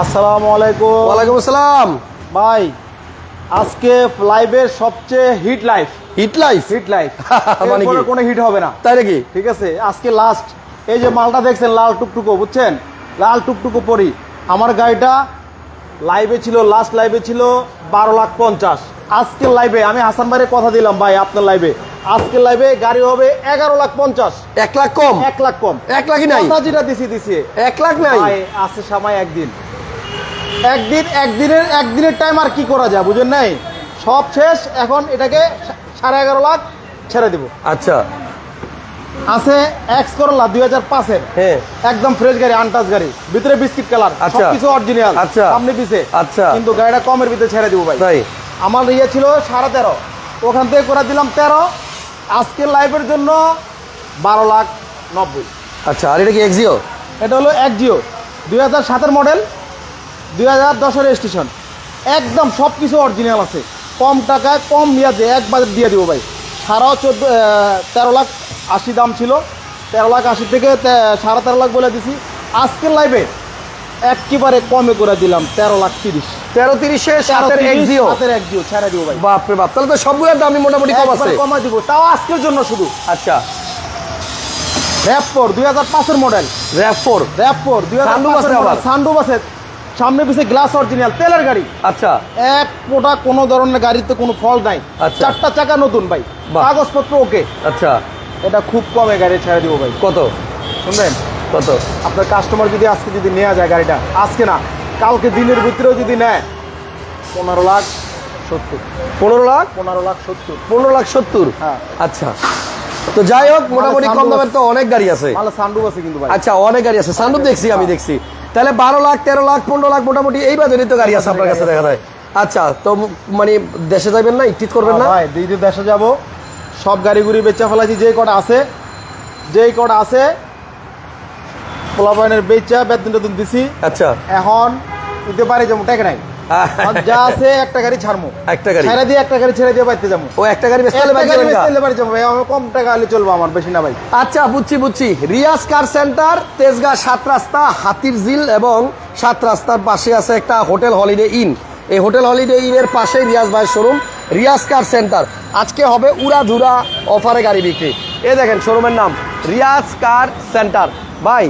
আসসালামু আলাইকুম। ওয়ালাইকুম আসসালাম। ভাই আজকে লাইভের সবচেয়ে hit life hit life hit life মানে কি? কোনো হিট হবে না। তাই নাকি? ঠিক আছে আজকে লাস্ট এই যে মালটা দেখছেন লাল টুকটুকো বুঝছেন? লাল টুকটুকো পরি। আমার গাড়িটা লাইভে ছিল লাস্ট লাইভে ছিল বারো লাখ পঞ্চাশ। আজকের লাইভে আমি হাসান ভাইয়ের কথা দিলাম ভাই আপনার লাইভে আজকের লাইভে গাড়ি হবে এগারো লাখ পঞ্চাশ। এক লাখ কম? এক লাখ কম। এক লাখই নাই? যেটা দিছি দিছি। এক লাখ নাই? আছে সময় একদিন। একদিন একদিনের একদিনের টাইম আর কি করা যায় বুঝেন নাই? সব শেষ এখন এটাকে সাড়ে এগারো লাখ ছেড়ে দিব। আচ্ছা। আছে এক্স করলা দুই হাজার পাঁচের। হ্যাঁ। একদম ফ্রেশ গাড়ি আনটাচ গাড়ি। ভিতরে বিস্কিট কালার আচ্ছা। সবকিছু অরিজিনাল আচ্ছা। সামনে পিছে আচ্ছা। কিন্তু গাড়িটা কমের ভিতরে ছেড়ে দিব ভাই। তাই? আমার ইয়ে ছিল সাড়ে তেরো। ওখান থেকে করে দিলাম তেরো। আজকের লাইফের জন্য বারো লাখ নব্বই। আচ্ছা আর এটা কি এক্সিও এটা হলো এক জিও দুই হাজার সাতের মডেল দুই হাজার দশের স্টেশন একদম সব কিছু অরিজিনাল আছে। কম টাকায় কম মেয়াদে এক বাজার দিয়ে দিব ভাই। সাড়ে চোদ্দ তেরো লাখ আশি দাম ছিল। তেরো লাখ আশি থেকে সাড়ে তেরো লাখ বলে দিছি। আজকের লাইভে একেবারে কমে করে দিলাম তেরো লাখ তিরিশ। তেরো তিরিশে সাতের সাতের ছেড়ে দিব ভাই। বাপরে বাপ তাহলে তো সবগুলোর দামই মোটামুটি কম আছে। একবারে কমাই দিব। তাও আজকের জন্য শুধু। আচ্ছা। র্যাপ ফোর দুই হাজার পাঁচের model RAV four RAV four দুই হাজার আছে? সানরুফ আছে। সামনে পিছে গ্লাস অরিজিনাল তেলের গাড়ি। আচ্ছা। এক ফোটা কোনো ধরনের গাড়িতে কোনো ফল নাই। আচ্ছা। চারটা চাকা নতুন ভাই। কাগজপত্র ওকে। আচ্ছা। এটা খুব কমে গাড়ি ছেড়ে দিব ভাই। কত? শুনবেন? কত? আপনার কাস্টমার যদি আজকে যদি নেওয়া যায় গাড়িটা আজকে না কালকে দিনের ভিতরেও যদি নেয় পনেরো লাখ সত্তর। পনেরো লাখ? পনেরো লাখ সত্তর। পনেরো লাখ সত্তর? হ্যাঁ। আচ্ছা। তো যাই হোক মোটামুটি কম দামের তো অনেক গাড়ি আছে। ভালো সানরুফ আছে কিন্তু ভাই। আচ্ছা অনেক গাড়ি আছে। সান্ডুপ দেখছি আমি দেখছি। তাহলে বারো লাখ তেরো লাখ পনেরো লাখ মোটামুটি এই বাজারই তো গাড়ি আছে আপনার কাছে দেখা যায়। আচ্ছা তো মানে দেশে যাবেন না ইচ্ছিত করবেন না? ভাই দিদি দেশে যাব। সব গাড়ি গুড়ি বেচা ফেলাইছি যেই কটা আছে যেই কটা আছে পোলাপাইনের বেচা বেতন টেতন দিছি। আচ্ছা। এখন দিতে পারি যেমন টেক নাই। যা আছে একটা গাড়ি ছাড়মু। একটা গাড়ি। ছেড়ে দিয়ে একটা গাড়ি ছেড়ে দিয়ে যাব ও একটা গাড়ি যাব ভাই আমার কম টাকা হলে চলবো আমার বেশি না ভাই। আচ্ছা বুঝছি বুঝছি। Riaz car centre? তেজগাঁ সাত রাস্তা হাতির এবং সাত রাস্তার পাশে আছে একটা হোটেল হলিডে ইন। এই হোটেল হলিডে ইনের পাশে রিয়াজ ভাইয়ের শোরুম। Riaz car centre? আজকে হবে উড়াধুরা অফারে গাড়ি বিক্রি। এ দেখেন শোরুমের নাম রিয়াজ কার সেন্টার। ভাই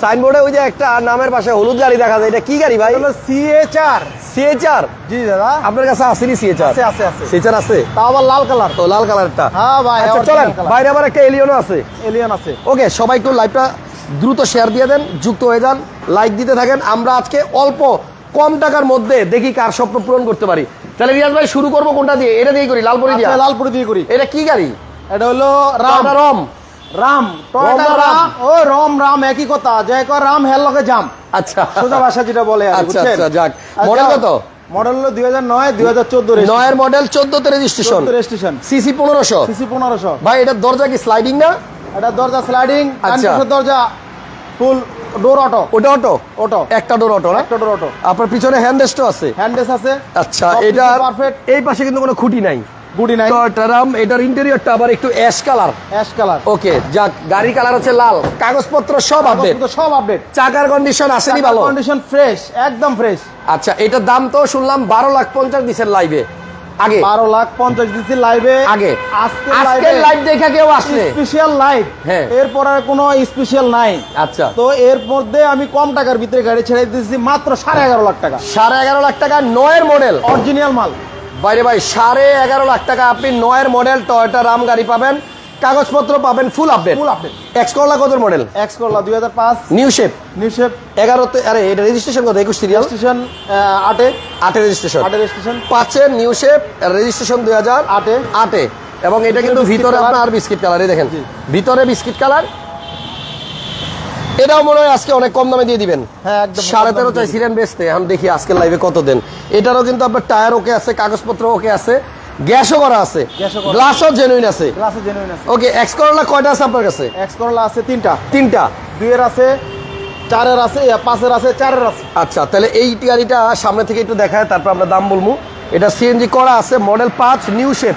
সাইনবোর্ডে ওই যে একটা নামের পাশে হলুদ গাড়ি দেখা যায়। এটা কি গাড়ি ভাই? হলো সিএচআর সিএচআর জি দাদা। আপনার কাছে আসেনি সিএচআর আছে আছে আছে। সিএচআর আছে? তাও আবার লাল কালার। তো লাল কালারটা। হ্যাঁ ভাই আচ্ছা চলেন বাইরে আবার একটা এলিয়নও আছে। এলিয়ন আছে। ওকে সবাই একটু লাইভটা দ্রুত শেয়ার দিয়ে দেন যুক্ত হয়ে যান লাইক দিতে থাকেন। আমরা আজকে অল্প কম টাকার মধ্যে দেখি কার স্বপ্ন পূরণ করতে পারি। তাহলে রিয়াজ ভাই শুরু করব কোনটা দিয়ে? এটা দিয়ে করি লালপুরি দিয়া। আচ্ছা, লালপুরি দিয়ে করি। এটা কি গাড়ি? এটা হলো Raum. Raum. Raum Raum Toyota Raum. ও রম রাম একই কথা। যে কয় রাম হের লগে জাম। আচ্ছা। সোজা ভাষা যেটা বলে আচ্ছা, আচ্ছা, যাক। আচ্ছা, মডেল কত? মডেল হলো দুই হাজার নয় দুই হাজার চোদ্দ নয়ের মডেল চোদ্দতে রেজিস্ট্রেশন। রেজিস্ট্রেশন। সিসি পনেরোশো। সিসি পনেরোশো। ভাই এটার দরজা কি স্লাইডিং না? এটা দরজা স্লাইডিং আচ্ছা। দরজা ফুল ডোর অটো ওটা অটো অটো একটা ডোর অটো না? একটা ডোর অটো আপনার পিছনে হ্যান্ড রেস্টও আছে? হ্যান্ডেস আছে। আচ্ছা এটা perfect। এই পাশে কিন্তু কোনো খুঁটি নাই। গুডি নাই। এটার ইন্টেরিয়রটা আবার একটু ash colour ash colour okay যাক কালার হচ্ছে লাল। কাগজপত্র সব আপডেট সব আপডেট চাকার কন্ডিশন আসেনি ভালো। কন্ডিশন ফ্রেশ একদম ফ্রেশ আচ্ছা এটার দাম তো শুনলাম বারো লাখ পঞ্চাশ দিচ্ছেন লাইভে আগে। বারো লাখ পঞ্চাশ দিচ্ছি লাইভে আগে। আজকে লাইভ দেখা কেউ আসলে। স্পেশাল লাইভ হ্যাঁ। এরপর আর কোনো স্পেশাল নাই। আচ্ছা। তো এর মধ্যে আমি কম টাকার ভিতরে গাড়ি ছেড়ে দিচ্ছি মাত্র সাড়ে এগারো লাখ টাকা। সাড়ে এগারো লাখ টাকা নয়ের মডেল অরিজিনাল মাল। বাইরে ভাই সাড়ে এগারো লাখ টাকা আপনি নয়ের মডেল টয়োটা রাম গাড়ি পাবেন। কাগজপত্র পাবেন full update full update X Corolla কত মডেল এক্স করলা দুই হাজার পাঁচ। নিউ শেপ নিউশেপ এগারোতে আরে এটা রেজিস্ট্রেশন কত? একুশ সিরিয়াল স্টেশন আটে। আটে রেজিস্ট্রেশন আটে রেজিস্ট্রেশন পাঁচের নিউ শেপ রেজিস্ট্রেশন দুই হাজার আটে। আটে। এবং এটা কিন্তু ভিতরে। আপনার বিস্কিট কালার দেখেন। ভিতরে বিস্কিট কালার এটাও মনে হয় আজকে অনেক কম দামে দিয়ে দিবেন। হ্যাঁ একদম সাড়ে তেরো চাইছিলেন বেচতে এখন দেখি আজকের লাইভে কত দেন। এটারও কিন্তু আপনার টায়ার ওকে আছে কাগজপত্র ওকে আছে গ্যাসও করা আছে গ্লাসও জেনুইন আছে। ক্লাসে জেনুইন আছে। ওকে এক্স করলা কয়টা আছে আপনার কাছে? এক্স করলা আছে তিনটা। তিনটা। দুইয়ের আছে চারের আছে পাঁচের আছে চারের আছে। আচ্ছা তাহলে এই গাড়িটা সামনে থেকে একটু দেখায় তারপর আমরা দাম বলব। এটা সিএনজি করা আছে মডেল পাঁচ new shape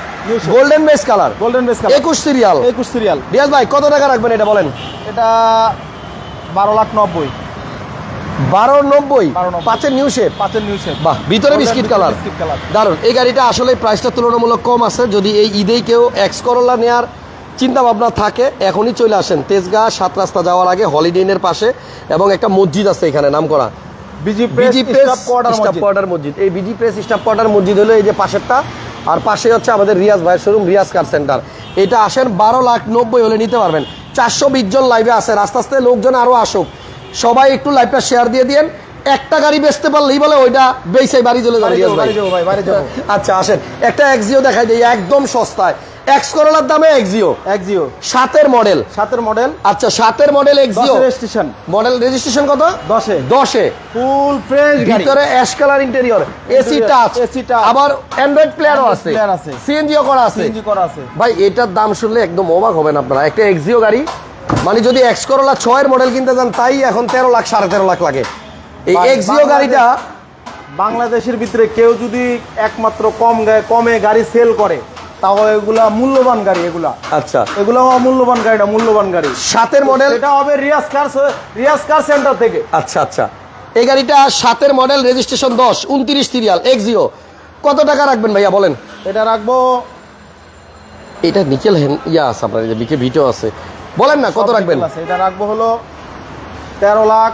golden base colour golden base colour একুশ সিরিয়াল একুশ সিরিয়াল রিয়াজ ভাই কত টাকা রাখবেন এটা বলেন? এটা বারো লাখ নব্বই। বারো নব্বই? 12.90 পাঁচের নিউ শেপ পাঁচের নিউ শেপ বাহ ভিতরে বিস্কিট কালার দারুণ এই গাড়িটা আসলে প্রাইসটা তুলনামূলক কম আছে। যদি এই ঈদেই কেউ এক্স করোলা নেওয়ার চিন্তা ভাবনা থাকে এখনই চলে আসেন তেজগাঁ সাত রাস্তা যাওয়ার আগে হলিডে ইনের পাশে এবং একটা মসজিদ আছে এখানে নাম করা। বিজি প্রেস স্টাফ মসজিদ কোয়ার্টার মসজিদ এই বিজি প্রেস স্টাফ কোয়ার্টার মসজিদ হলো এই যে পাশেরটা। আর পাশে হচ্ছে আমাদের রিয়াজ ভাইয়ের শোরুম রিয়াজ কার সেন্টার এটা আসেন বারো লাখ নব্বই হলে নিতে পারবেন। চারশো বিশ জন লাইভে আছে। আস্তে আস্তে লোকজন আরও আসুক। সবাই একটু লাইভটা শেয়ার দিয়ে দিন একটা গাড়ি বেচতে পারলেই বলে ওইটা বেচাই বাড়ি চলে যাবে আচ্ছা আসেন। একটা এক্সিও দেখাই দিই একদম সস্তায়। এক্স করোলার দামে এক্সিও একজিও সাতের মডেল সাতের মডেল আচ্ছা সাতের model Axio registration model registration কত? দশে। দশে। ফুল ফ্রেশ ভিতরে ash colour interior AC touch touch। আবার অ্যান্ড্রয়েড প্লেয়ারও Android আছে। player আছে। সিএনজিও করা আছে। সিএনজি করা আছে। ভাই এটার দাম শুনলে একদম অবাক হবেন আপনারা। একটা এক্সিও গাড়ি। মানে যদি এক্স করোলা ছয়ের মডেল কিনতে যান তাই এখন তেরো লাখ সাড়ে তেরো লাখ লাগে। এই এক্সিও গাড়িটা বাংলাদেশের ভিতরে কেউ যদি একমাত্র কম কমে গাড়ি সেল করে তাহলে এগুলা মূল্যবান গাড়ি এগুলা। আচ্ছা। এগুলো অমূল্যবান গাড়িটা মূল্যবান গাড়ি। সাতের মডেল এটা হবে Riaz car Riaz car centre থেকে। আচ্ছা আচ্ছা। এই গাড়িটা সাতের মডেল রেজিস্ট্রেশন দশ উনত্রিশ সিরিয়াল এক্সিও কত টাকা রাখবেন ভাইয়া বলেন? এটা রাখব এটা নিকেল হ্যান্ড ইয়া আছে আপনার যে বিকে ভিটো আছে। বলেন না কত রাখবেন? এটা রাখব হলো তেরো লাখ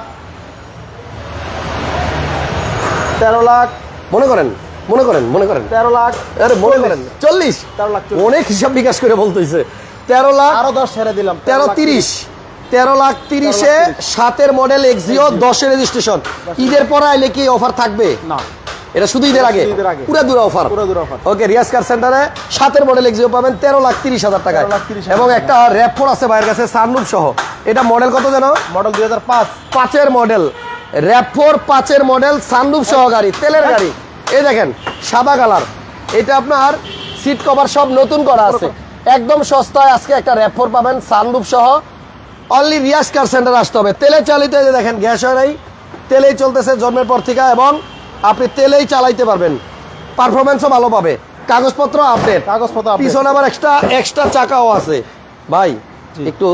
তেরো লাখ। মনে করেন মনে করেন মনে করেন। তেরো লাখ। আরে মনে করেন চল্লিশ। তেরো লাখ অনেক হিসাব বিকাশ করে বলতেছে। তেরো লাখ আরও দশ ছেড়ে দিলাম। তেরো তিরিশ। তেরো লাখ তিরিশে সাতের মডেল এক্সিও দশের রেজিস্ট্রেশন ঈদের পরে আইলে কি অফার থাকবে? না। এটা শুধু ঈদের আগে। পুরো দূর অফার। ওকে রিয়াজ কার সেন্টারে সাতের মডেল এক্সিও পাবেন তেরো লাখ তিরিশ হাজার টাকায়। 13 লাখ 30 এবং। একটা র্যাপফোর আছে ভাইয়ের কাছে সানরুফ সহ। এটা মডেল কত যেন? মডেল দুই হাজার পাঁচ। পাঁচের মডেল র্যাপফোর পাঁচের মডেল সানরুফ সহ গাড়ি তেলের গাড়ি। এই দেখেন সাদা কালার। এটা আপনার সিট কভার সব নতুন করা আছে। একদম সস্তায় আজকে একটা র্যাপফোর পাবেন সানরুফ সহ। অনলি রিয়াস কার সেন্টার আসতে হবে। তেলে চালিত এই দেখেন গ্যাস হয় নাই। তেলেই চলতেছে জন্মের পর থেকে এবং আপনি তেলেই চালাইতে পারবেন। পারফরমেন্সও ভালো পাবে। কাগজপত্র আপডেট কাগজপত্র পিছনে আবার এক্সট্রা এক্সট্রা চাকাও আছে। ভাই একটু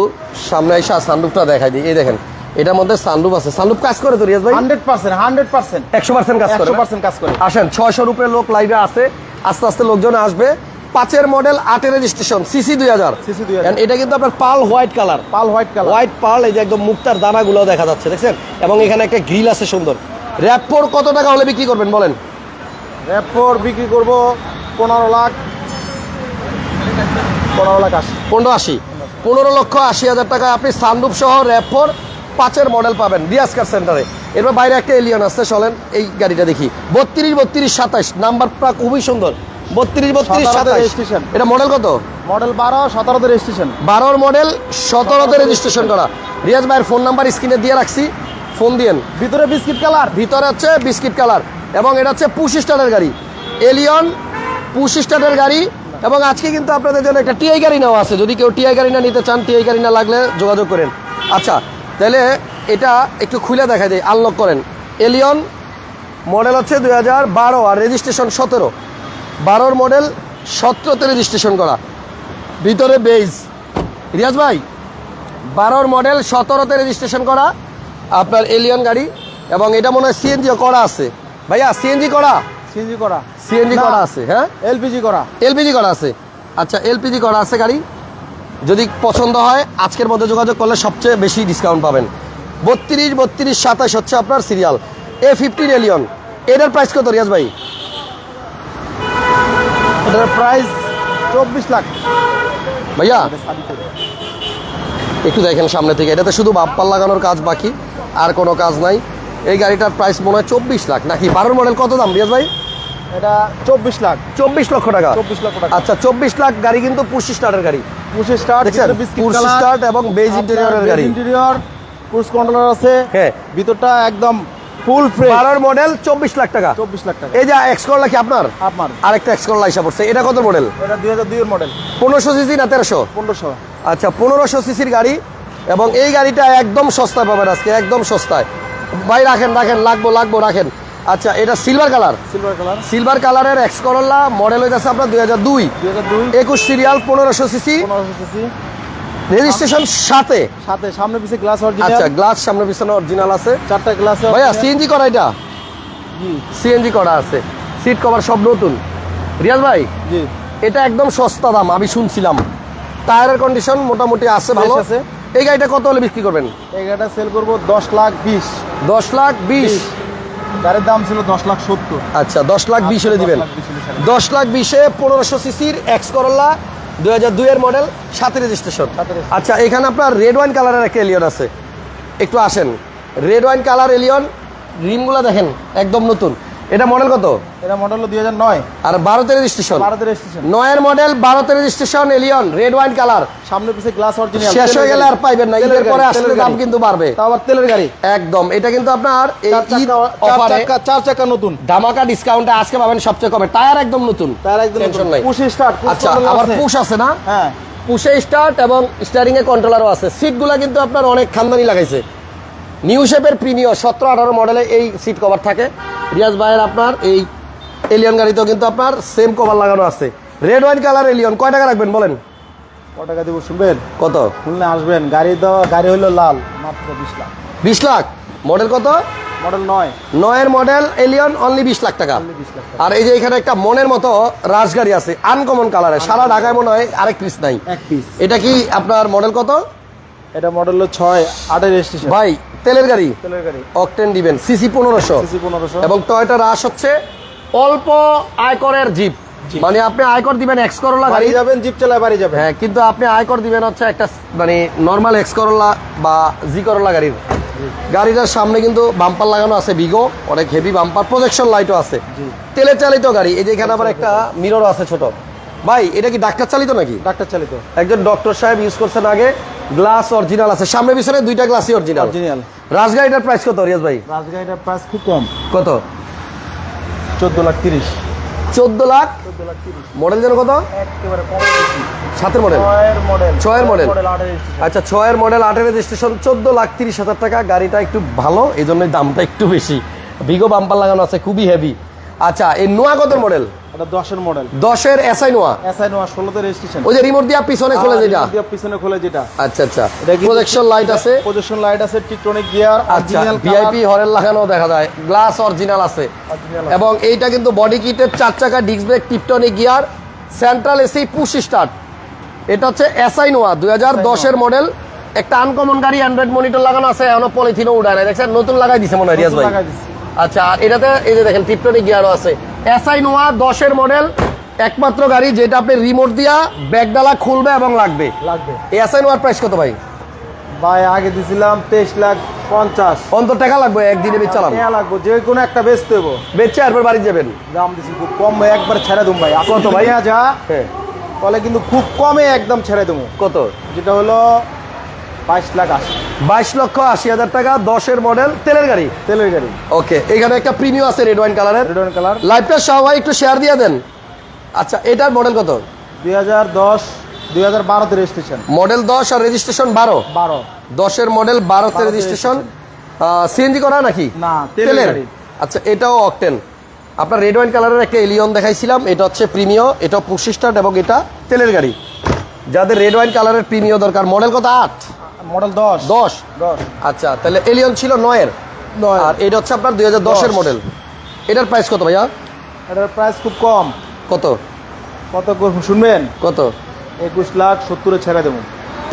সামনে এসে সানরুফটা দেখাই দিই। এই দেখেন এটার মধ্যে সানরুফ আছে। সানরুফ কাজ করে তো রিয়াজ ভাই? Hundred percent hundred percent. একশো পার্সেন্ট কাজ করে একশো না? পার্সেন্ট কাজ করে। আসেন ছয়শোর উপরে লোক লাইভে আছে। আস্তে আস্তে লোকজন আসবে। পাঁচের মডেল আটের রেজিস্ট্রেশন সিসি দুই হাজার। এটা কিন্তু আপনার pearl white colour pearl white colour white pearl এই যে একদম মুক্তার দানাগুলো দেখা যাচ্ছে দেখছেন? এবং এখানে একটা গ্রিল আছে সুন্দর। র্যাপোর কত টাকা হলে বিক্রি করবেন বলেন? র্যাপোর বিক্রি করব পনেরো লাখ। পনেরো লাখ আশি। পনেরো আশি। পনেরো লক্ষ আশি হাজার টাকা আপনি সানরুফ সহ র্যাপোর পাঁচের মডেল পাবেন রিয়াজ কার সেন্টারে এরপর বাইরে একটা এলিয়ন আসছে চলেন এই গাড়িটা দেখি। বত্রিশ বত্রিশ সাতাশ নাম্বারটা খুবই সুন্দর। বত্রিশ বত্রিশ 17 তে সাতাশ এটা মডেল কত? মডেল বারো সতেরোতে রেজিস্ট্রেশন বারোর মডেল সতেরোতে রেজিস্ট্রেশন করা। রিয়াজ ভাইয়ের ফোন নাম্বার স্ক্রিনে দিয়ে রাখছি। ফোন দিয়েন। ভিতরে বিস্কিট কালার ভিতরে হচ্ছে বিস্কিট কালার এবং এটা হচ্ছে পুশ স্টারের গাড়ি। এলিয়ন পুশ স্টারের গাড়ি। এবং আজকে কিন্তু আপনাদের জন্য একটা টিআই গাড়ি নেওয়া আছে। যদি কেউ টিআই গাড়ি না নিতে চান টিআই গাড়ি না লাগলে যোগাযোগ করেন। আচ্ছা তাহলে এটা একটু খুলে দেখা যায় আনলক করেন। এলিয়ন মডেল হচ্ছে দুই হাজার বারো আর রেজিস্ট্রেশন সতেরো। বারোর মডেল সতেরোতে রেজিস্ট্রেশন করা। ভিতরে বেজ রিয়াজ ভাই বারোর মডেল সতেরোতে রেজিস্ট্রেশন করা আপনার এলিয়ন গাড়ি এবং এটা মনে হয় সিএনজিও করা আছে। ভাইয়া সিএনজি করা? সিএনজি করা। সিএনজি। করা আছে হ্যাঁ? এলপিজি করা। এলপিজি করা আছে। আচ্ছা এলপিজি করা আছে গাড়ি। যদি পছন্দ হয় আজকের মধ্যে যোগাযোগ করলে সবচেয়ে বেশি ডিসকাউন্ট পাবেন। বত্রিশ বত্রিশ সাতাশ হচ্ছে আপনার সিরিয়াল এ ফিফটিন এলিয়ন এটার প্রাইস কত রিয়াজ ভাই? এটার প্রাইস চব্বিশ লাখ। ভাইয়া? একটু দেখেন সামনে থেকে। এটাতে শুধু বাপ্পার লাগানোর কাজ বাকি আর কোনো কাজ নাই। এই গাড়িটার প্রাইস মনে হয় চব্বিশ লাখ। নাকি বারোর মডেল কত দাম রিয়াজ ভাই? এটা চব্বিশ লাখ। চব্বিশ লক্ষ টাকা। চব্বিশ লক্ষ টাকা। আচ্ছা চব্বিশ লাখ গাড়ি কিন্তু পুশি স্টার্টের গাড়ি। পুশ স্টার্ট push start এবং interior এর গাড়ি। ইন্টেরিয়র পুশ কন্ট্রোলার আছে হ্যাঁ। ভিতরটা একদম ফুল ফ্রেশ বারোর মডেল চব্বিশ লাখ টাকা। চব্বিশ লাখ টাকা। এই যে এক্স করলা কি আপনার? আপনার। আরেকটা এক্স করলা হিসাব পড়ছে। এটা কত মডেল এটা দুই হাজার দুইয়ের মডেল পনেরোশো সিসি না তেরোশো? পনেরোশো। আচ্ছা পনেরোশো সিসির গাড়ি এবং এই গাড়িটা একদম সস্তায় পাবেন আজকে একদম সস্তায়। ভাই রাখেন রাখেন লাগবো লাগবো রাখেন। আচ্ছা এটা silver colour silver colour silver কালারের এক্স করল্লা মডেল যাচ্ছে আপনার দুই হাজার দুই। একুশ সিরিয়াল পনেরোশো সিসি রেজিস্ট্রেশন সাথে? সাথে সামনে পিছে গ্লাস আচ্ছা অরিজিনাল গ্লাস সামনে পিছনে অরিজিনাল আছে। চারটা গ্লাস ভাইয়া সিএনজি করা এটা? জি। সিএনজি করা আছে। সিট কভার সব নতুন। রিয়াজ ভাই? জি। এটা একদম সস্তা দাম আমি শুনছিলাম। টায়ারের কন্ডিশন মোটামুটি আছে ভালো। আছে। এই গাড়িটা কত হলে বিক্রি করবেন? এই গাড়িটা সেল করব দশ লাখ বিশ। দশ লাখ বিশ। গাড়ির দাম ছিল দশ লাখ সত্তর। আচ্ছা দশ লাখ বিশ হলে দিবেন। হলে ছাড়েন। দশ লাখ বিশে পনেরোশো সিসির এক্স করল্লা দুই হাজার দুইয়ের মডেল সাথে রেজিস্ট্রেশন আচ্ছা এখানে আপনার রেড ওয়াইন কালারের একটা এলিয়ন আছে। একটু আসেন। রেড ওয়াইন কালার এলিয়ন রিমগুলো দেখেন একদম নতুন। এটা মডেল কত? এটা মডেল হলো দুই হাজার নয়। আর বারোতে রেজিস্ট্রেশন ভারতের রেজিস্ট্রেশন নয়ের মডেল বারোতে registration Allion red wine colour সামনে পিছে গ্লাস অরিজিনাল শেষ হয়ে গেলে আর পাইবেন না ঈদের পরে আসলে দাম কিন্তু বাড়বে। তা আবার তেলের গাড়ি। একদম এটা কিন্তু আপনার এই চার ঈদ চাকা চার অফারে চাকা চার চাকা নতুন। ধামাকা ডিসকাউন্টে আজকে পাবেন সবচেয়ে কমে। টায়ার একদম নতুন। টায়ার একদম টেনশন নাই। পুশ স্টার্ট আচ্ছা আবার পুশ আছে না? হ্যাঁ। পুশে স্টার্ট এবং স্টারিং এ কন্ট্রোলারও আছে। সিটগুলো কিন্তু আপনার অনেক খানদানি লাগাইছে। নিউ শেপের প্রিমিয় সতেরো আঠারো মডেলে এই সিট কভার থাকে। রিয়াজ ভাইয়ের আপনার এই এলিয়ন গাড়িতেও কিন্তু আপনার সেম কভার লাগানো আছে। রেড ওয়াইন কালার এলিয়ন কয় টাকা রাখবেন বলেন? কত টাকা দিব শুনবেন? কত? শুনলে আসবেন। গাড়ি তো গাড়ি হলো লাল মাত্র বিশ লাখ। বিশ লাখ? মডেল কত? মডেল নয়। নয়ের মডেল এলিয়ন অনলি বিশ লাখ টাকা। আর এই যে এখানে একটা মনের মতো রাজগাড়ি আছে আনকমন কালারে সারা ঢাকায় মনে হয় আরেক পিস নাই। এক পিস এটা কি আপনার মডেল কত? এটা মডেল হলো ছয় আটের রেজিস্ট্রেশন ভাই তেলের গাড়ি? তেলের গাড়ি। অকটেন দিবেন সিসি পনেরোশো। সিসি পনেরোশো। এবং টয়টা রাশ হচ্ছে অল্প আয়করের জিপ মানে আপনি আয়কর দিবেন এক্স করোলা গাড়ি যাবেন জিপ চালায় বাড়ি যাবেন। হ্যাঁ কিন্তু আপনি আয়কর দিবেন হচ্ছে একটা মানে নর্মাল এক্স করোলা বা জি করোলা গাড়ির। গাড়িটার সামনে কিন্তু বাম্পার লাগানো আছে বিগো অনেক হেভি বাম্পার প্রজেকশন লাইটও আছে। তেলে চালিত গাড়ি এই যে এখানে আবার একটা মিররও আছে ছোট। ভাই এটা কি ডাক্তার চালিত নাকি? ডাক্তার চালিত। একজন ডক্টর সাহেব ইউজ করছেন আগে গ্লাস অরিজিনাল আছে। সামনে পিছনে দুইটা গ্লাসই অরিজিনাল। অরিজিনাল। রাজগাড়িটার প্রাইস কত রিয়াজ ভাই? রাজগাড়িটার প্রাইস খুব কম। কত? চোদ্দ লাখ তিরিশ। চোদ্দ লাখ? মডেল যেন কত? সাতের মডেল ছয়ের মডেল। আচ্ছা ছয়ের মডেল আটের রেজিস্ট্রেশন চোদ্দ লাখ তিরিশ হাজার টাকা। গাড়িটা একটু ভালো এই জন্যই দামটা একটু বেশি। ভিগো বাম্পার লাগানো আছে খুবই হেভি আচ্ছা এই নোয়া কত মডেল এটা দশের মডেল দশের এসআই নোয়া? এসআই নোয়া ষোলোতে রেজিস্ট্রেশন ওই যে রিমোট দিয়া পিছনে খোলে যেটা? পিছনে খোলে যেটা। আচ্ছা আচ্ছা। প্রজেকশন লাইট আছে। প্রজেকশন লাইট আছে টিকটনিক গিয়ার আচ্ছা ভিআইপি হরের লাগানো দেখা যায়। গ্লাস অরিজিনাল আছে। এবং এইটা কিন্তু বডি কিটের চার চাকা disc brake tiptronic gear central AC push start এটা হচ্ছে এসআই নোয়া দুই হাজার দশের মডেল একটা আনকমন গাড়ি অ্যান্ড্রয়েড মনিটর লাগানো আছে এখনও পলিথিনও উঠায় না দেখছেন? নতুন লাগাই দিছে মনে হয় রিয়াজ ভাই। আচ্ছা আর এটাতে এই যে দেখেন টিপটনিক গিয়ারও আছে। এসআই নোয়া দশের মডেল একমাত্র গাড়ি যেটা আপনি রিমোট দিয়া ব্যাগডালা খুলবে এবং লাগবে। লাগবে। এসআই নোয়ার প্রাইস কত ভাই? ভাই আগে দিছিলাম তেইশ লাখ পঞ্চাশ। টাকা লাগবে একদিনে বেচ চালাম টাকা লাগবে যে কোনো একটা বেচতে হব বেচে বাড়ি যাবেন। দাম দিছি খুব কম একবার ছেড়ে দেবো ভাই। কত ভাই? যা হ্যাঁ। তাহলে কিন্তু খুব কমে একদম ছেড়ে দেবো। কত? যেটা হলো বাইশ লাখ আশি। বাইশ লক্ষ আশি হাজার টাকা দশের মডেল তেলের গাড়ি। তেলের গাড়ি। ওকে এখানে একটা প্রিমিয়াম আছে রেড ওয়াইন কালারের রেড ওয়াইন কালার লাইফটা সবাই একটু শেয়ার দিয়ে দেন। আচ্ছা এটার মডেল কত? দুই হাজার দশ দুই হাজার বারোতে রেজিস্ট্রেশন মডেল দশ আর রেজিস্ট্রেশন বারো? বারো। দশের মডেল বারোতে রেজিস্ট্রেশন সিএনজি করা নাকি? না, তেলের। আচ্ছা এটাও অকটেন আপনার রেড ওয়াইন কালারের একটা এলিয়ন দেখাইছিলাম এটা হচ্ছে প্রিমিয় এটা পুশিস্টার্ট এবং এটা তেলের গাড়ি। যাদের রেড ওয়াইন কালারের প্রিমিয় দরকার মডেল কত? আট। মডেল দশ। দশ? দশ। আচ্ছা তাহলে এলিয়ন ছিল নয়ের। নয়। আর এটা হচ্ছে আপনার দুই হাজার দশের মডেল এটার প্রাইস কত ভাইয়া? এটার প্রাইস খুব কম। কত? কত শুনবেন? কত? একুশ লাখ সত্তরে ছেড়ে দেবো।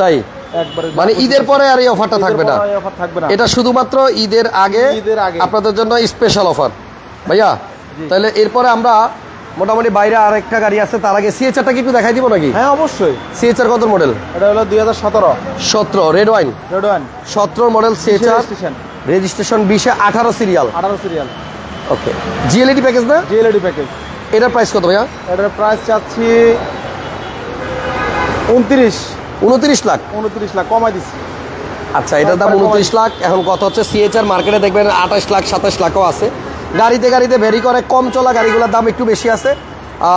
তাই? একবারে মানে ঈদের পরে আর এই অফারটা থাকবে না। এটা শুধুমাত্র ঈদের আগে ঈদের আগে। আপনাদের জন্য স্পেশাল অফার ভাইয়া তাহলে এরপরে আমরা মোটামুটি বাইরে আর একটা গাড়ি আছে তার আগে সিএচআরটা কি একটু দেখাই দিব নাকি? হ্যাঁ অবশ্যই। সিএচআর কত মডেল এটা হলো দুই হাজার সতেরো। সতেরো রেড ওয়াইন রেড ওয়ান সতেরো মডেল সিএচআর রেজিস্ট্রেশন রেজিস্ট্রেশন বিশে আঠারো সিরিয়াল আঠারো সিরিয়াল ওকে জিএলইডি প্যাকেজ না? জিএলএডি প্যাকেজ এটার প্রাইস কত ভাইয়া? এটার প্রাইস চাচ্ছি উনত্রিশ। উনত্রিশ লাখ? উনত্রিশ লাখ কমাই দিচ্ছি। আচ্ছা এটার দাম উনত্রিশ লাখ। এখন কত হচ্ছে সিএচআর মার্কেটে দেখবেন আঠাশ লাখ সাতাশ লাখও আছে। গাড়িতে গাড়িতে ভেরি করে কম চলা গাড়িগুলোর দাম একটু বেশি আছে।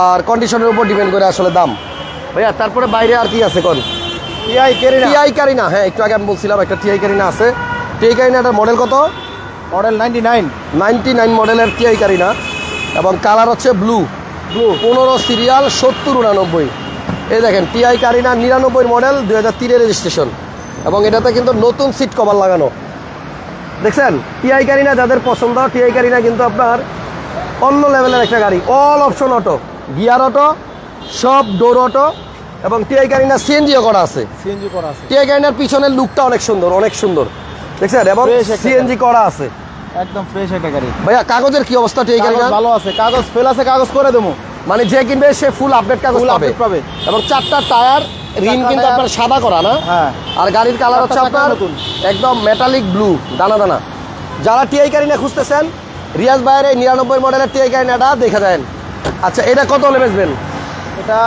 আর কন্ডিশনের উপর ডিপেন্ড করে আসলে দাম। ভাইয়া তারপরে বাইরে আর কি আছে কোন? টিআই কেরি টিআই কারিনা হ্যাঁ একটু আগে আমি বলছিলাম একটা টিআই কারিনা আছে। টিআই কারিনাটার মডেল কত? Model ninety nine ninety nine মডেলের টিআই কারিনা এবং কালার হচ্ছে ব্লু ব্লু পনেরো সিরিয়াল সত্তর উনানব্বই। এই দেখেন টিআই কারিনা নিরানব্বই মডেল দুই হাজার রেজিস্ট্রেশন এবং এটাতে কিন্তু নতুন সিট কভার লাগানো। দেখছেন? টিআই গাড়ি না যাদের পছন্দ টিআই গাড়ি কারিনা কিন্তু আপনার অন্য লেভেলের একটা গাড়ি। All option auto gear auto সব ডোর অটো এবং টিআই গাড়ি কারিনা সিএনজিও করা আছে। সিএনজি করা আছে। টিআই পিছনের লুকটা অনেক সুন্দর অনেক সুন্দর। দেখছেন? এবং সিএনজি করা আছে। একদম ফ্রেশ একটা গাড়ি। ভাইয়া কাগজের কি অবস্থা টিআই কারিনা ভালো আছে কাগজ ফেল আছে কাগজ করে দেবো। মানে যে কিনবে সে ফুল আপডেট কাগজ পাবে। এবং চারটা টায়ার রিম কিন্তু আপনার সাদা করা না। হ্যাঁ। আর গাড়ির কালার হচ্ছে আপনার একদম মেটালিক ব্লু দানা দানা। যারা টিআই কারিনা খুঁজতেছেন রিয়াজ ভাইয়ের এই নিরানব্বই মডেলের টিআই কারিনাটা দেখা যায় আচ্ছা এটা কত হলে বেচবেন? এটা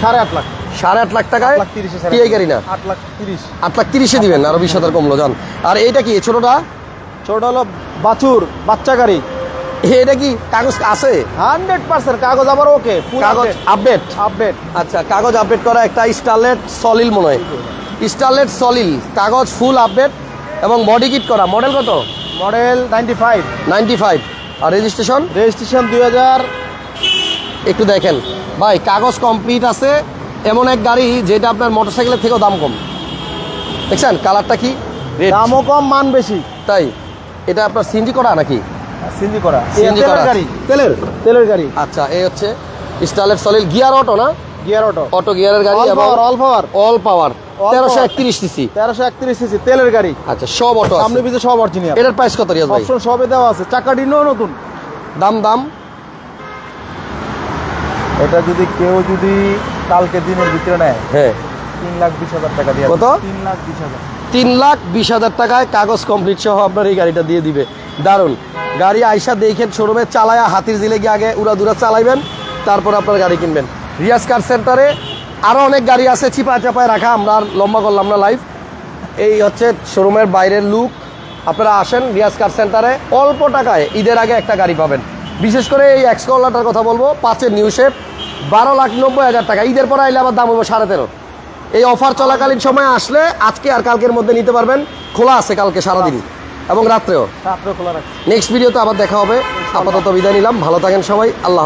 সাড়ে আট লাখ। সাড়ে আট লাখ টাকায় টিআই কারিনা আট লাখ। তিরিশ। আট লাখ তিরিশে দিবেন আরও বিশ হাজার কমলো যান। আর এইটা কি ছোটটা? ছোট হলো বাছুর বাচ্চা গাড়ি। এটা কি কাগজ আছে? হান্ড্রেড পার্সেন্ট কাগজ আবার ওকে কাগজ আপডেট আপডেট আচ্ছা কাগজ আপডেট করা একটা স্টারলেট সলিল মনে হয়। স্টারলেট সলিল কাগজ ফুল আপডেট এবং বডি কিট করা। মডেল কত? Model ninety five. Ninety five. আর রেজিস্ট্রেশন রেজিস্ট্রেশন দুই হাজার একটু দেখেন। ভাই কাগজ কমপ্লিট আছে। এমন এক গাড়ি যেটা আপনার মোটরসাইকেলের থেকেও দাম কম। দেখছেন কালারটা কি? দামও কম মান বেশি। তাই এটা আপনার সিনজি করা নাকি? সিনজি করা। সিএনজি করা। গাড়ি তেলের তেলের গাড়ি। আচ্ছা এই হচ্ছে স্টারলেট সলিল গিয়ার অটো না? গিয়ার অটো অটো গিয়ারের গাড়ি অল এবং পাওয়ার অল পাওয়ার অল পাওয়ার তেরোশো একত্রিশ সিসি তেরোশো একত্রিশ সিসি তেলের গাড়ি। আচ্ছা সব অটো সামনে পিছে সব অরিজিনাল এটার প্রাইস কত রিয়াজ ভাই? অপশন সবে দেওয়া আছে। চাকা ডিনও নতুন। দাম দাম? এটা যদি কেউ যদি কালকে দিনের ভিতরে নেয় হ্যাঁ। তিন লাখ বিশ হাজার টাকা দিয়ে। কত? তিন লাখ বিশ হাজার। তিন লাখ বিশ হাজার টাকায় কাগজ কমপ্লিট সহ আপনার এই গাড়িটা দিয়ে দিবে। দারুণ গাড়ি আইসা দেখেন শোরুমে চালায়া হাতির জিলে গিয়ে আগে উড়া দুরা চালাইবেন, তারপর আপনার গাড়ি কিনবেন। রিয়াজ কার সেন্টারে আরও অনেক গাড়ি আছে চিপা চাপায় রাখা, আমরা আর লম্বা করলাম না লাইভ এই হচ্ছে শোরুমের বাইরের লুক আপনারা আসেন রিয়াজ কার সেন্টারে, অল্প টাকায় ঈদের আগে একটা গাড়ি পাবেন। বিশেষ করে এই এক্সকলাটার কথা বলব, পাঁচের নিউ শেপ বারো লাখ নব্বই হাজার টাকা। ঈদের পরে আইলে আবার দাম হবে সাড়ে তেরো। এই অফার চলাকালীন সময় আসলে আজকে আর কালকের মধ্যে নিতে পারবেন খোলা আছে কালকে সারাদিন। এবং রাত্রেও। নেক্সট ভিডিওতে আবার দেখা হবে। আপাতত বিদায় নিলাম। ভালো থাকেন সবাই। আল্লাহ।